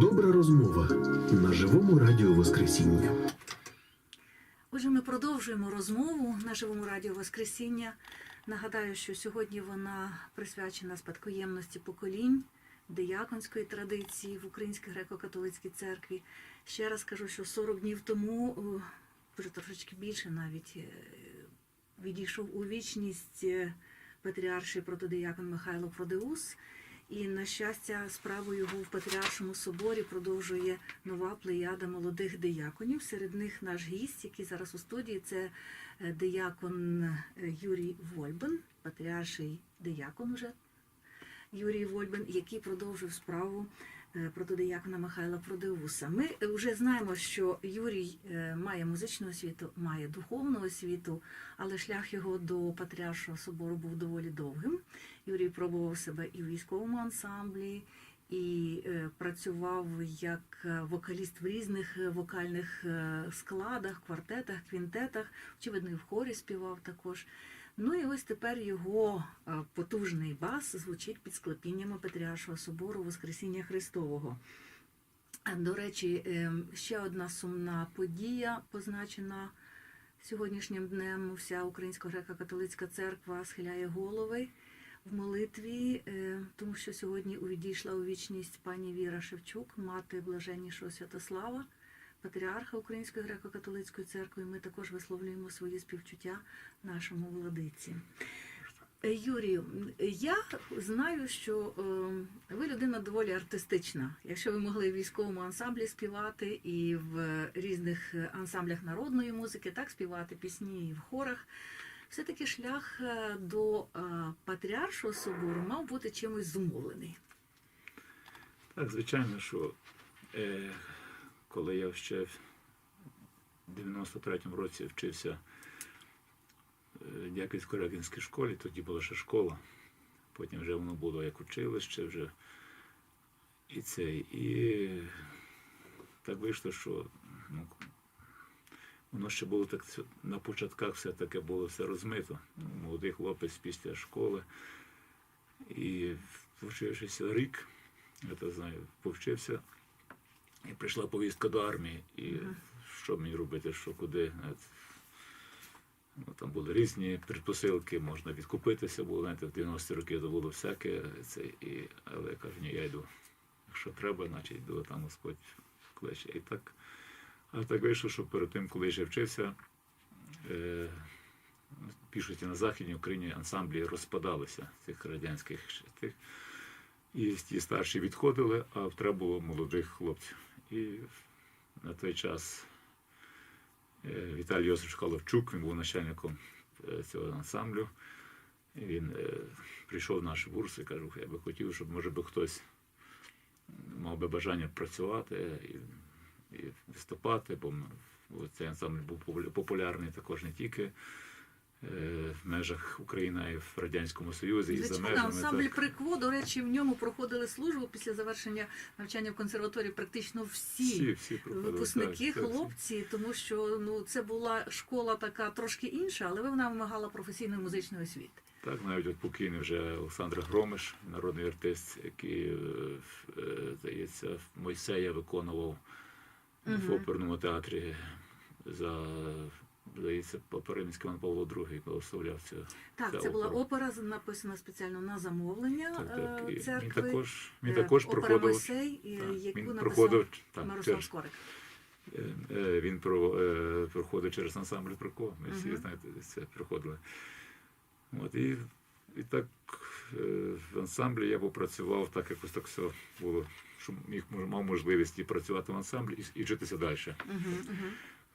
Добра розмова на живому радіо Воскресіння. Отже, ми продовжуємо розмову на живому радіо Воскресіння. Нагадаю, що сьогодні вона присвячена спадкоємності поколінь дияконської традиції в Українській греко-католицькій церкві. Ще раз кажу, що 40 днів тому, вже трошечки більше навіть, е, відійшов у вічність е, патріарший протодиякон Михайло Продеус. І, на щастя, справу його в Патріаршому соборі продовжує нова плеяда молодих дияконів. Серед них наш гість, який зараз у студії, це деякон диякон е, Юрій Вольбен, патріарший диякон уже Юрій Вольбен, який продовжив справу е, протодиякона Михайла Продеуса. Ми е, вже знаємо, що Юрій е, має музичну освіту, має духовну освіту, але шлях його до Патріаршого собору був доволі довгим. Юрій пробував себе і в військовому ансамблі, і е, працював як е, вокаліст в різних е, вокальних е, складах, квартетах, квінтетах, очевидно, і в хорі співав також. Ну і ось тепер його е, потужний бас звучить під склепіннями Патріаршого собору Воскресіння Христового. До речі, е, ще одна сумна подія, позначена сьогоднішнім днем. Вся Українська греко-католицька церква схиляє голови в молитві, е, тому що сьогодні увідійшла у вічність пані Віра Шевчук, мати блаженнішого Святослава, патріарха Української греко-католицької церкви. Ми також висловлюємо свої співчуття нашому владиці. Е, Юрію, я знаю, що е, ви людина доволі артистична. Якщо ви могли в військовому ансамблі співати і в різних ансамблях народної музики, так співати пісні і в хорах, все-таки шлях е, до Патріаршого собору мав бути чимось зумовлений. Так, звичайно, що коли я ще в 93-му році вчився в Дяківсько-Регінській школі, тоді була ще школа, потім вже воно було як училище вже. І це, і так вийшло, що ну, воно ще було так на початках все таке було все розмито. Молодий хлопець після школи. І вчившися рік, я то знаю, повчився, і прийшла повістка до армії. І що мені робити, що куди. Ну, там були різні предпосилки, можна відкупитися, було, знаєте, в 90-ті роки то було всяке. Це, і, але я кажу, ні, я йду. Якщо треба, значить йду, там Господь кличе. І так, а так вийшло, що перед тим, коли я ще вчився, е, більшості на Західній Україні ансамблі розпадалися цих радянських тих. І ті старші відходили, а треба було молодих хлопців. І на той час е, Віталій Йосифович Халовчук, він був начальником е, цього ансамблю. Він е, прийшов в наш бурс і каже, я би хотів, щоб може би хтось мав би бажання працювати і, і виступати, бо, цей ансамбль був популярний також не тільки в межах України, й в Радянському Союзі, і за межами. ансамбль так. Прикво, до речі, в ньому проходили службу після завершення навчання в консерваторії практично всі. Всі, всі Випускники, так, так, хлопці, тому що ну це була школа така трошки інша, але вона вимагала професійної музичної освіти. Так, навіть от покійний вже Олександр Громиш, народний артист, який, е, е, здається, Мойсея виконував в оперному театрі за, здається, Римський Іван Павло II благословляв цю Так, цю це була опера написана спеціально на замовлення Так, так. е, І церкви. він також, він Е, також опера проходив. Мойсей, так, яку він написав проходив так, Мирослав через- Скорик. Е, Він про, проходив через ансамбль Проко. Ми всі Мгм. знаєте, це проходили. От, і, і так в ансамблі я попрацював, так якось так все було, що міг мав можливість і працювати в ансамблі і, і вчитися далі. Угу, угу.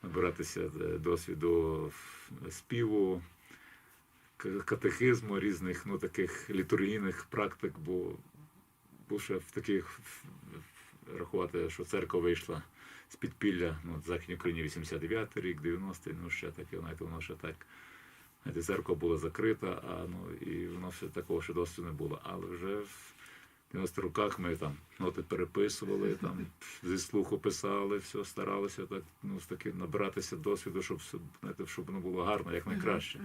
Набиратися е, досвіду співу, катехизму, різних ну, таких літургійних практик, бо, ще в таких рахувати, що церква вийшла з підпілля ну, в Західній Україні 89 рік, 90-й, ну ще таке, знаєте, воно ще так. Церква була закрита, а ну і воно ще такого ще досвіду не було. Але вже в 90 роках ми там ноти переписували, там зі слуху писали, все старалися так, ну, з таки набиратися досвіду, щоб все, знаєте, щоб воно було гарно, як найкраще.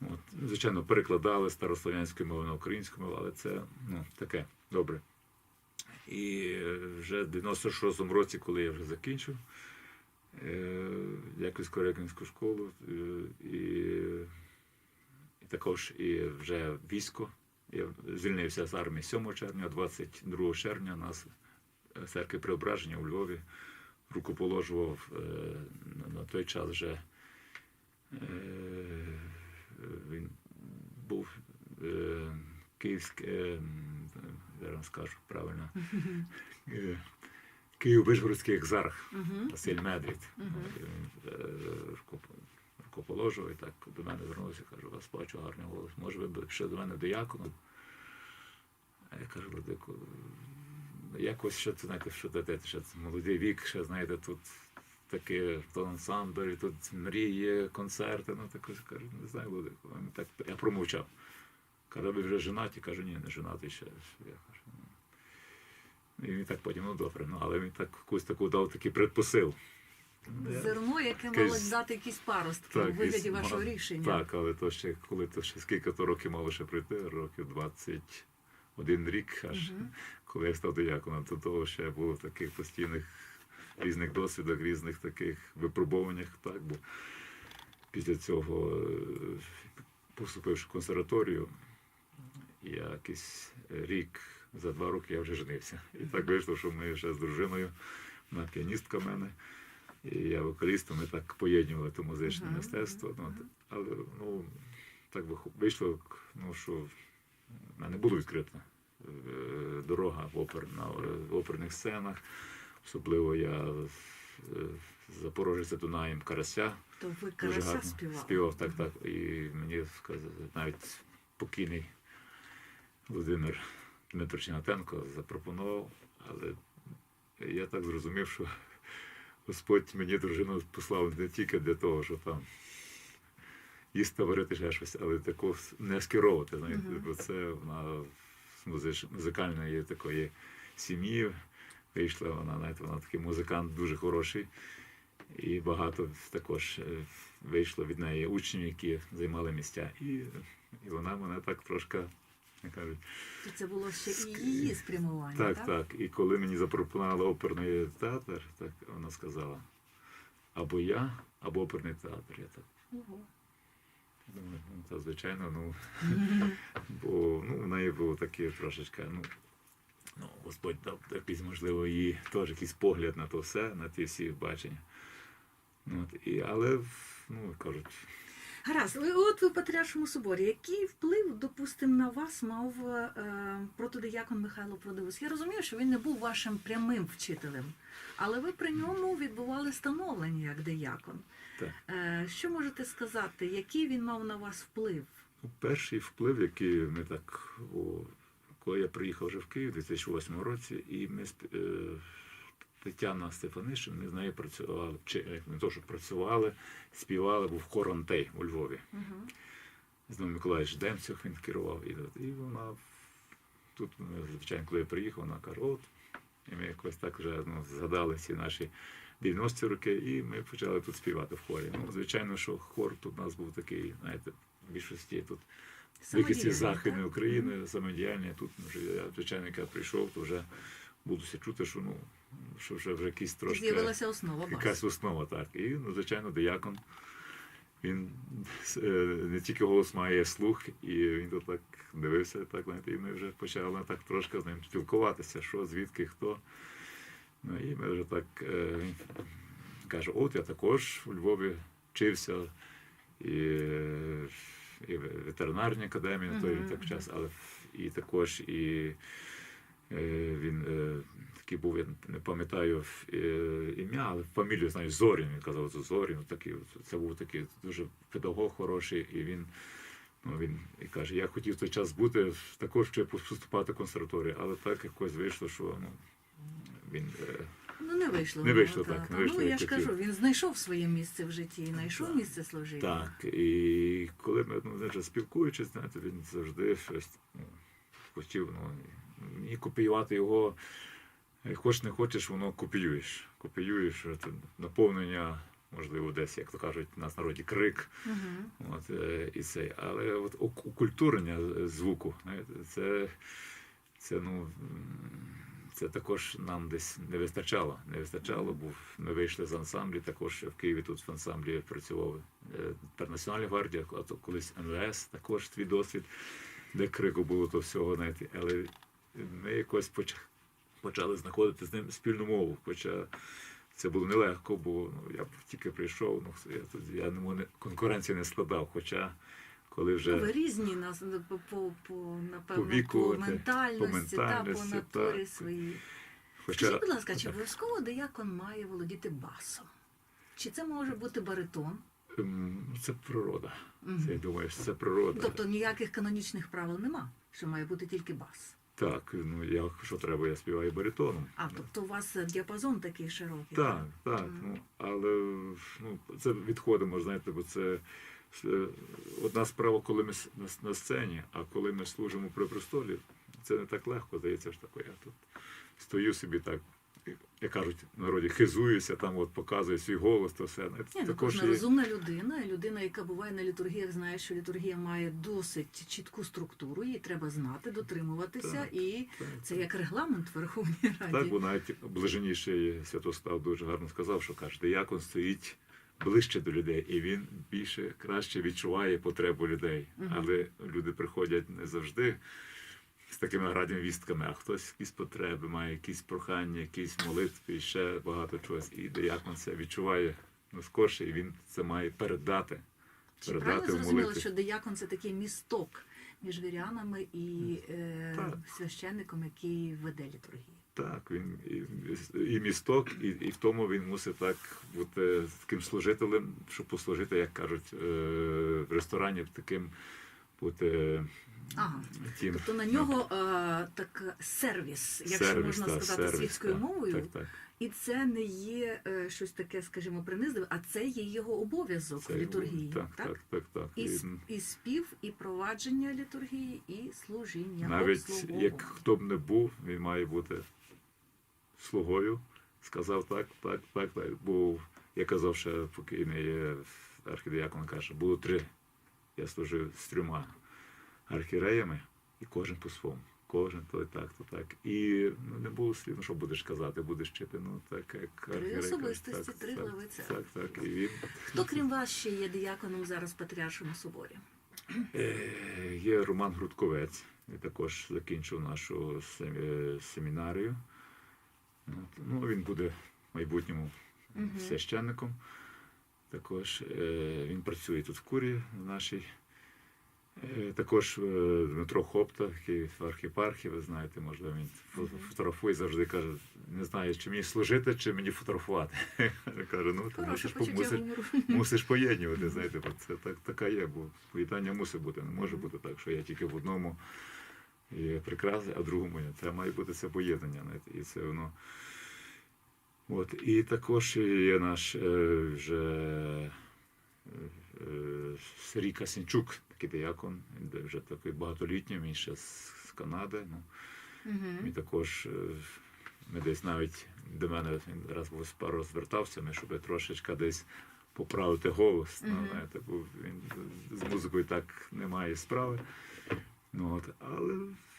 От, звичайно, перекладали з старослов'янської мови на українську мову, але це ну, таке добре. І вже в 96-му році, коли я вже закінчив е, Яківську рекінську школу, е, і, і також і вже військо. Я звільнився з армії 7 червня, 22 червня нас в церкві Преображення у Львові рукоположував е, на- той час вже е, він був е, київський, е, я вам скажу правильно, е, Київ-Вишгородський екзарх. Василь Медвід. Рукоположив і так до мене звернувся, кажу, вас бачу гарний голос. Може, ви ще до мене дияконом? А я кажу, Владико, якось ще це знаєте, що дете, ще молодий вік, ще знаєте, тут таке то ансамбль, тут мрії, концерти. Ну так кажу, не знаю, Владико. Так, я промовчав. Каже, ви вже женаті? Кажу, ні, не женатий ще. Я кажу, ну. І він так потім, ну добре, ну але він так якусь таку дав такий предпосил. Зерно, яке мало дати якісь паростки Так, у вигляді вашого рішення. Так, але то ще коли то ще скільки то років мало ще прийти, років 21 рік, аж Мгм. коли я став дияконом, то того ще було таких постійних різних досвідах, різних таких випробуваннях, так, бо після цього, е, поступивши в консерваторію, я якийсь рік, за два роки я вже женився. І так вийшло, що ми ще з дружиною, вона піаністка в мене. І я вокаліст, ми так поєднували то музичне Мгм, мистецтво. Ну, але ну, так вийшло, ну, що в мене було відкрита е, дорога в, опер, на в оперних сценах. Особливо я е, запорожця Дунаєм Карася. То ви Дуже карася гарно співали. співав, так, так. І мені сказали, навіть покійний Володимир Дмитрович Гнатенко запропонував, але я так зрозумів, що Господь мені дружину послав не тільки для того, що там їсти варити ще щось, але таку не скеровувати. Знаєте, бо це вона з музич, музикальної такої сім'ї вийшла. Вона, знаєте, вона такий музикант дуже хороший. І багато також е, вийшло від неї учнів, які займали місця. І, і вона мене так трошки, кажуть, То це було ще і її спрямування, так, так? так. І коли мені запропонували оперний театр, так вона сказала: або я, або оперний театр. Я так Ого. думаю, ну та звичайно, ну бо ну, в неї було таке трошечки, ну. Ну, Господь дав якийсь, можливо, їй теж якийсь погляд на то все, на ті всі бачення. Ну, От, і, але, ну, кажуть, Гаразд, ви- от ви в Патріаршому соборі. Який вплив, допустимо, на вас мав е, протодиякон Михайло Продивус? Я розумію, що він не був вашим прямим вчителем, але ви при ньому відбували становлення як диякон. Так. Е, що можете сказати, який він мав на вас вплив? Ну, Перший вплив, який ми так, о, коли я приїхав вже в Київ у 2008 році, і ми е, Тетяна Стефанишин, ми з нею працювали, чи е, не то, що працювали, співали, був хор Антей у Львові. Угу. Знову Миколаївич Демцях він керував. І, і вона тут, ну, звичайно, коли я приїхав, вона каже, от, і ми якось так вже ну, згадали всі наші 90-ті роки, і ми почали тут співати в хорі. Ну, звичайно, що хор тут у нас був такий, знаєте, в більшості тут Якості Західної України, самодіяльні. Тут вже я, звичайно, я прийшов, то вже будуся чути, що ну що вже вже якісь трошки З'явилася основа якась основа, так. І ну, звичайно, диякон. Він е, не тільки голос має слух, і він то так дивився, так знаєте, і ми вже почали так трошки з ним спілкуватися, що, звідки, хто. Ну і ми вже так е, він каже, от я також у Львові вчився і, і в ветеринарній академії на той Мгм, так час, але і також і е, він такий був, я не пам'ятаю е, ім'я, але фамілію знаю, Зорін. Він казав, це Зорін. Такий, це був такий дуже педагог хороший, і він. Ну, він і каже, я хотів в той час бути також ще поступати в консерваторію, але так якось вийшло, що ну, він е, Ну не вийшло. Не вийшло та, так, не вийшло, Ну я ж хотів. кажу, він знайшов своє місце в житті, знайшов Так. місце служіння. Так, і коли ми ну, знаєте, спілкуючись, знаєте, він завжди щось ну, хотів ну, і копіювати його. Е, Хоч не хочеш, воно копіюєш. Копіюєш наповнення, можливо, десь, як то кажуть, у нас народі крик. Угу. От, е, і це. Але от е, звуку, це, це, ну, це також нам десь не вистачало. Не вистачало, бо ми вийшли з ансамблі. Також в Києві тут в ансамблі працював е, Національна гвардія, а то колись МВС, також твій досвід, де крику було то всього, знаєте. Але ми якось поч- почали знаходити з ним спільну мову. Хоча це було нелегко, бо ну, я б тільки прийшов, ну я тут я не конкуренції не складав. Хоча коли вже Ну, ви різні нас по, по, по напевно, по, віку, те, ментальності, по та, по натурі своїй. хоча Скажіть, будь ласка, чи обов'язково деякон має володіти басом? Чи це може бути баритон? Ем, Це природа. Це, я думаю, що це природа. Тобто ніяких канонічних правил нема, що має бути тільки бас. Так, ну я що треба, я співаю баритоном. А тобто у вас діапазон такий широкий. Так, так. Mm. Ну, але ну, це відходимо, знаєте, бо це е, одна справа, коли ми на, на сцені, а коли ми служимо при престолі, це не так легко, здається, що таке. Я тут стою собі так, як кажуть в народі, хизуюся, там от показую свій голос, то все. Ні, ну, кожна є- розумна людина, людина, яка буває на літургіях, знає, що літургія має досить чітку структуру, її треба знати, дотримуватися, Так, і так, це як регламент в Верховній Раді. Так, бо навіть блаженніший Святослав дуже гарно сказав, що каже, диякон стоїть ближче до людей, і він більше краще відчуває потребу людей. Мгм. Але люди приходять не завжди з такими градіми вістками, а хтось якісь потреби, має якісь прохання, якісь молитви, і ще багато чогось. І диякон це відчуває ну, скорше, і він це має передати. Чи передати в зрозуміло, що диякон це такий місток між вірянами і е, Так. священником, який веде літургію? Так, він і, і місток, і, і в тому він мусить так бути таким служителем, щоб послужити, як кажуть, е, в ресторані таким бути Ага. тим. Тобто на нього е, так сервіс, якщо сервіс, можна та, сказати сервіс, світською та. мовою, Так, так. і це не є е, щось таке, скажімо, принизливе, а це є його обов'язок Це літургії. Так, так, так, так. І, І, і спів, і провадження літургії, і служіння. навіть як хто б не був, він має бути слугою. Сказав так, так, так, так. Бо я казав, що покійний архідіякон каже, було три. Я служив з трьома архіреями, і кожен по-своєму. Кожен то так, то так. І ну, не було слів, ну що будеш казати, будеш вчити, ну так як Три особистості, так, три так, глави церкви. Так, так. І він Хто крім вас ще є дияконом зараз в Патріаршому соборі? Е, Є Роман Грудковець, він також закінчив нашу е, семінарію. Ну, він буде в майбутньому священником. Також е, він працює тут в курі в нашій. Е, Також е, Дмитро Хопта, який в архіпархії, ви знаєте, можливо, він фо- фотографує завжди каже, не знаю, чи мені служити, чи мені фотографувати. Каже, ну ти мусиш, мусиш, мусиш поєднувати, знаєте, бо це так, така є, бо поєднання мусить бути. Не може бути так, що я тільки в одному є прикраси, а в другому ні. Це має бути це поєднання. Знаєте, і це воно. От, і також є наш е, вже е, е, Сергій Касінчук, такий він вже такий багатолітній, він ще з, Канади. Ну, Мгм. він також, е, ми десь навіть до мене він раз був пару звертався, ми, щоб трошечки десь поправити голос. Ну, знаєте, бо він з музикою так не має справи. Ну, от, але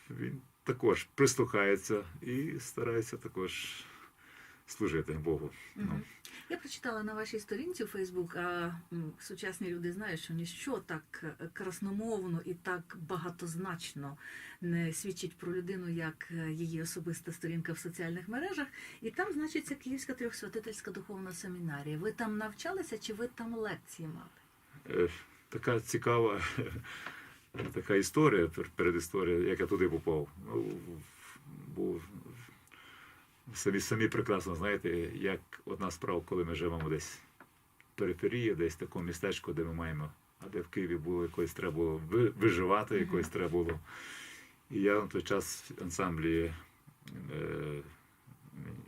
він також прислухається і старається також служити Богу. Ну, Мгм. Я прочитала на вашій сторінці у Фейсбук, а сучасні люди знають, що ніщо так е, красномовно і так багатозначно не свідчить про людину, як е, її особиста сторінка в соціальних мережах. І там значиться Київська трьохсвятительська духовна семінарія. Ви там навчалися чи ви там лекції мали? Е, така цікава така історія, пер- передісторія, як я туди попав. Ну, був самі, самі прекрасно знаєте, як одна справа, коли ми живемо десь в периферії, десь в такому містечку, де ми маємо, а де в Києві було якось треба було виживати, якось треба було. І я на той час в ансамблі е,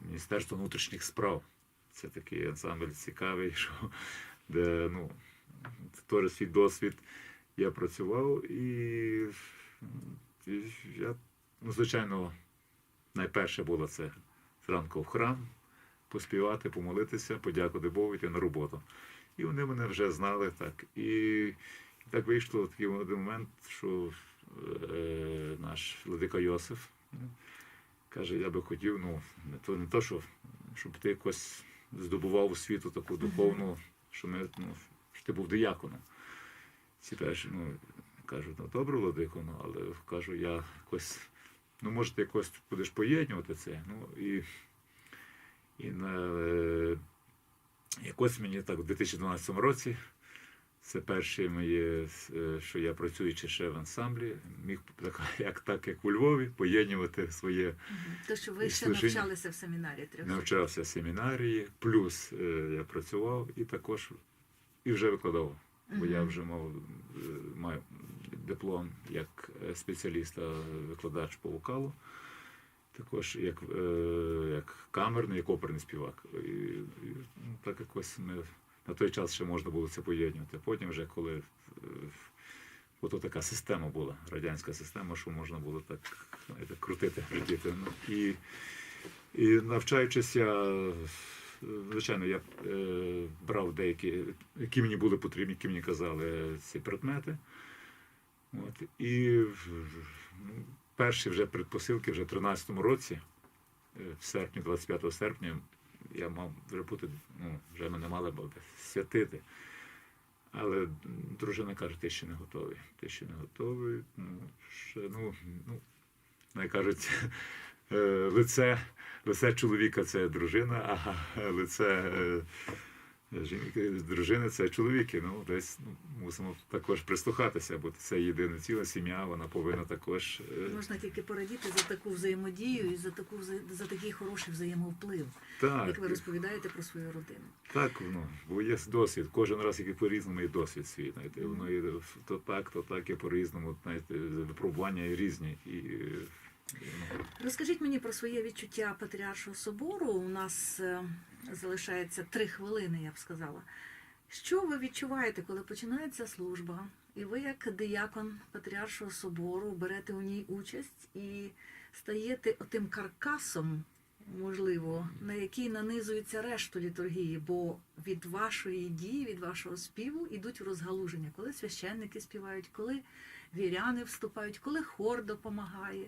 Міністерства внутрішніх справ. Це такий ансамбль цікавий, що де ну, теж свій досвід я працював і, і я, ну, звичайно, найперше було це зранку в храм, поспівати, помолитися, подякувати Богу, йти на роботу. І вони мене вже знали так. І так вийшло такий один момент, що е, наш владика Йосиф Каже, я би хотів, ну, не то не то, що, щоб ти якось здобував освіту таку духовну, що ми, ну, що ти був дияконом. Ці перші, ну, кажуть, ну добре, владико, ну, але кажу, я якось, ну, може, ти якось будеш поєднувати це. Ну, і, і на, е, якось мені так у 2012 році, це перше моє, е, що я працюючи ще в ансамблі, міг так, як так, як у Львові, поєднувати своє То, що ви ще служіння. навчалися в семінарі трьох. навчався в семінарії, плюс е, я працював і також і вже викладав. Бо я вже мав е, маю диплом як е, спеціаліста, викладач по вокалу, також як, е, як камерний, як оперний співак. І, і, ну, так якось ми на той час ще можна було це поєднувати. Потім, вже коли е, ото така система була, радянська система, що можна було так знаєте, крутити, крутити. Ну, і, і навчаючись, я, звичайно, я е, брав деякі, які мені були потрібні, які мені казали ці предмети. От, і ну, перші вже предпосилки вже в 13-му році, е, в серпні, 25 серпня, я мав вже бути, ну, вже мене мали б святити. Але дружина каже, ти ще не готовий. Ти ще не готовий. Ну, ще, ну, ну, як кажуть, е, лице, лице чоловіка це дружина, а лице е, жінки, дружини це чоловіки. Ну, десь ну, мусимо також прислухатися, бо це єдина ціла сім'я, вона повинна також. е, Можна тільки порадіти за таку взаємодію і за таку за такий хороший взаємовплив, так, як ви розповідаєте про свою родину. Так, ну, бо є досвід. Кожен раз, який по-різному є досвід свій. Знаєте, воно є то так, то так, і по-різному. Знаєте, випробування і різні. І, е, ну, Розкажіть мені про своє відчуття Патріаршого собору. У нас е, залишається три хвилини, я б сказала. Що ви відчуваєте, коли починається служба, і ви, як диякон Патріаршого собору, берете у ній участь і стаєте отим каркасом, можливо, на який нанизується решту літургії, бо від вашої дії, від вашого співу йдуть розгалуження, коли священники співають, коли віряни вступають, коли хор допомагає.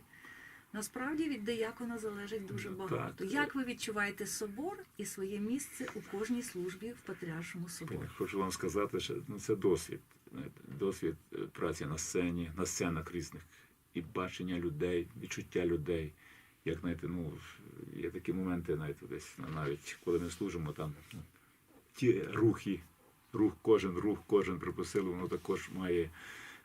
Насправді від диякона залежить дуже Ну, багато. так. Як ви відчуваєте собор і своє місце у кожній службі в Патріаршому соборі? Хочу вам сказати, що ну, це досвід. Досвід е, праці на сцені, на сценах різних, і бачення людей, відчуття людей. Як знаєте, ну, є такі моменти, знаєте, десь навіть коли ми служимо, там ну, ті рухи, рух, кожен рух, кожен припосил, воно також має.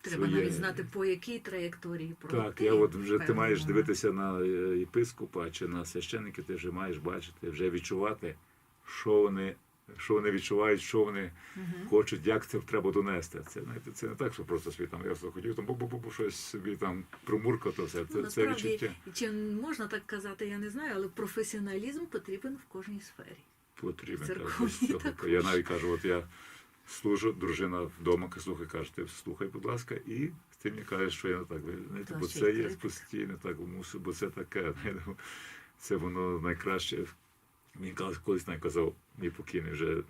Треба своє... навіть знати, по якій траєкторії пройти. Так, я от вже ти маєш дивитися на е, єпископа чи на священника, ти вже маєш бачити, вже відчувати, що вони, що вони відчувають, що вони Мгм. хочуть, як це треба донести. Це знаєте, це не так, що просто собі там я хотів там бу-бу-бу щось собі там промуркати, все. Ну, Це, це відчуття чи можна так казати, я не знаю, але професіоналізм потрібен в кожній сфері. потрібно. так, також. Я навіть кажу, от я служу, дружина вдома слухай, каже, ти слухай, будь ласка, і ти мені кажеш, що я не так. Знаєте, бо це є постійно так, мусу, бо це таке. Це воно найкраще. Він колись казав, мій покійний вже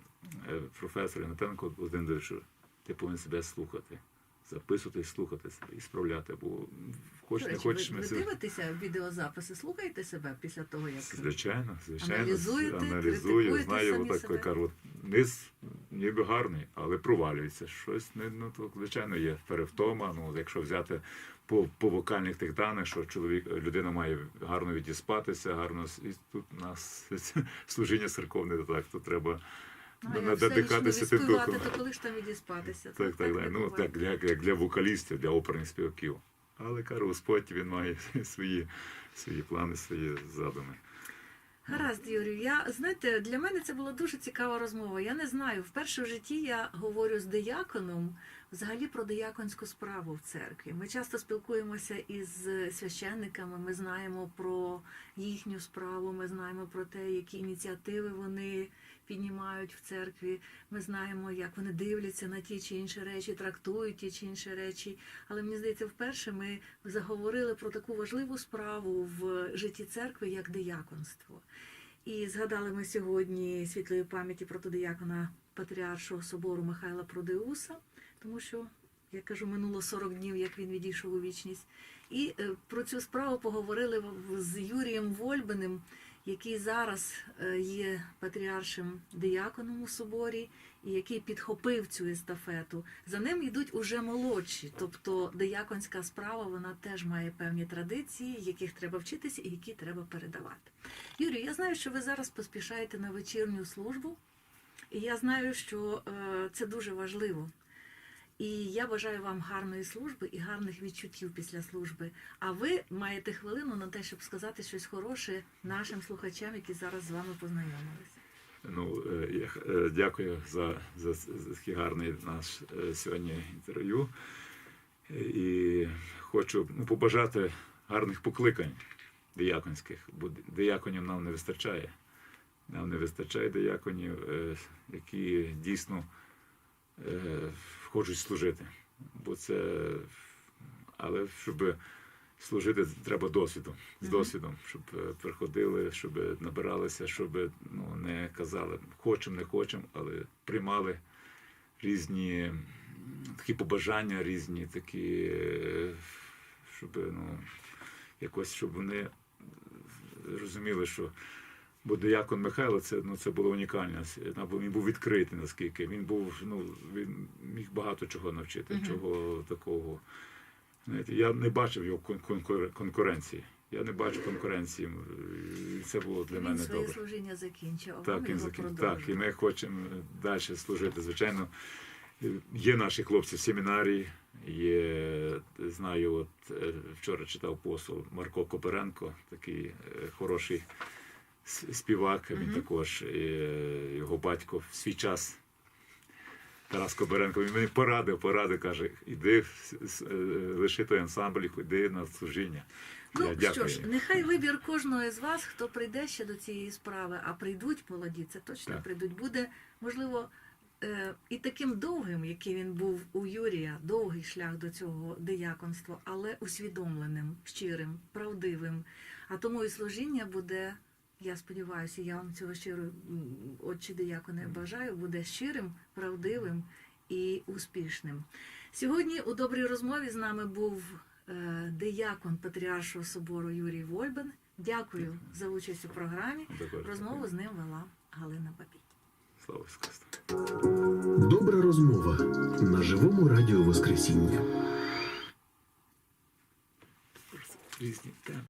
е, професор Гнатенко Володимир, що ти повинен себе слухати, записувати, слухати себе і справляти, бо хоч не хочеш ви, ми ви дивитеся відеозаписи, слухаєте себе після того, як Звичайно, звичайно. Аналізуєте, аналізую, критикуєте знаю, отак себе? от низ ніби гарний, але провалюється. Щось не ну то звичайно є перевтома. Ну якщо взяти по, по вокальних тих даних, що чоловік людина має гарно відіспатися, гарно і тут у нас служіння церковне так, то треба Ну, на- а на- все надихатися тим духом. то коли ж там відіспатися? Так, так, не так. Ну так, як, як для вокалістів, для оперних співаків. Але кажу, Господь він має свої, свої плани, свої задуми. Гаразд, Юрію. Я знаєте, для мене це була дуже цікава розмова. Я не знаю. Вперше в житті я говорю з дияконом взагалі про дияконську справу в церкві. Ми часто спілкуємося із священниками. Ми знаємо про їхню справу. Ми знаємо про те, які ініціативи вони піднімають в церкві. Ми знаємо, як вони дивляться на ті чи інші речі, трактують ті чи інші речі. Але мені здається, вперше ми заговорили про таку важливу справу в житті церкви, як дияконство. І згадали ми сьогодні світлої пам'яті про протодиякона Патріаршого собору Михайла Продеуса, тому що, як кажу, минуло 40 днів, як він відійшов у вічність. І е, про цю справу поговорили з Юрієм Вольбиним, який зараз е, є патріаршим дияконом у соборі, і який підхопив цю естафету. За ним йдуть уже молодші, тобто дияконська справа вона теж має певні традиції, яких треба вчитися і які треба передавати. Юрій, я знаю, що ви зараз поспішаєте на вечірню службу, і я знаю, що е, це дуже важливо. І я бажаю вам гарної служби і гарних відчуттів після служби. А ви маєте хвилину на те, щоб сказати щось хороше нашим слухачам, які зараз з вами познайомилися. Ну, е, я е, дякую за, за, такий гарний наш е, сьогодні інтерв'ю. І хочу ну, побажати гарних покликань дияконських, бо ди- дияконів нам не вистачає. Нам не вистачає дияконів, які дійсно хочуть служити. Бо це, але щоб служити, треба досвіду. З досвідом, щоб е, приходили, щоб набиралися, щоб ну, не казали хочемо, не хочемо, але приймали різні такі побажання, різні такі, е, щоб ну, якось, щоб вони розуміли, що Бо диякон Михайло це, ну, це було унікально. Він був відкритий, наскільки. Він був, ну, він міг багато чого навчити, Мгм. чого такого. Знаєте, я не бачив його конкуренції. Я не бачу конкуренції. І Це було для Він мене своє добре. служіння закінчив, а Так, він його закін... так, і ми хочемо далі служити. Звичайно, є наші хлопці в семінарії. Є, знаю, от е, вчора читав посол Марко Коперенко, такий е, хороший співак. Він Мгм. також і, е, його батько в свій час. Тарас Коберенко, він мені порадив, порадив, каже, іди, е, лиши той ансамбль, іди на служіння. Ну Я що ж, нехай вибір кожного з вас, хто прийде ще до цієї справи, а прийдуть молоді, це точно Так. прийдуть, буде можливо е, і таким довгим, який він був у Юрія, довгий шлях до цього дияконства, але усвідомленим, щирим, правдивим. А тому і служіння буде. Я сподіваюся, я вам цього щиро, отче дияконе, бажаю, буде щирим, правдивим і успішним. Сьогодні у добрій розмові з нами був е, диякон Патріаршого собору Юрій Вольбен. Дякую за участь у програмі. Розмову з ним вела Галина Бабій. Слава Ісусу Добра розмова на живому радіо Воскресіння. Різні теми.